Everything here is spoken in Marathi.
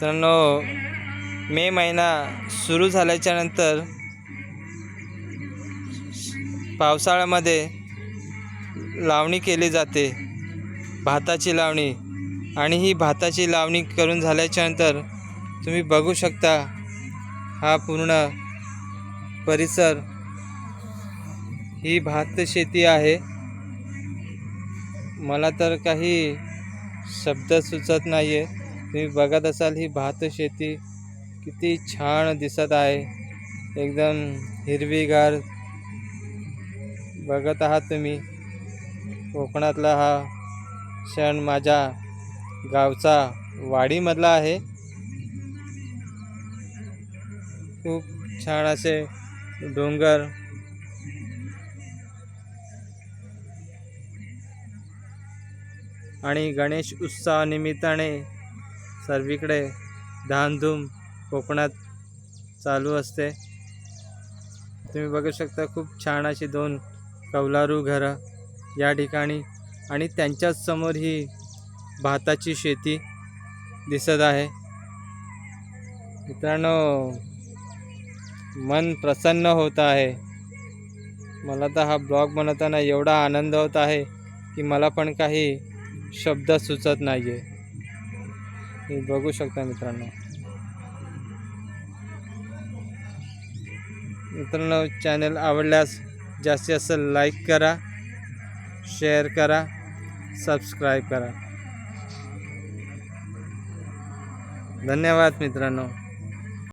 मित्रांनो मे महिना सुरू झाल्याच्यानंतर पावसाळ्यामध्ये लावणी केली जाते. भाताची लावणी. आणि ही भाताची लावणी करून झाल्याच्यानंतर तुम्ही बघू शकता हा पूर्ण परिसर. ही भात शेती आहे. मला तर काही शब्द सुचत नाही आहे तुम्ही बघत असाल ही भात शेती किती छान दिसत आहे. एकदम हिरवीगार बघत आहात तुम्ही. कोकणातला हा क्षण माझ्या गावचा वाडीमधला आहे. खूप छान असे डोंगर. आणि गणेश उत्सवानिमित्ताने सर्वीकडे धामधूम कोकणात चालू असते. तुम्ही बघू शकता खूप छान अशी दोन कौलारू घरं या ठिकाणी आणि त्यांच्याच समोर ही भाताची शेती दिसत आहे. मित्रांनो मन प्रसन्न होत आहे. मला तर हा ब्लॉग बनवताना एवढा आनंद होत आहे की मला पण काही शब्द सुचत नाही आहे तुम्ही बघू शकता मित्रांनो. मित्रांनो चॅनल आवडल्यास जास्तीत जास्त लाईक करा शेअर करा सबस्क्राईब करा. धन्यवाद मित्रांनो.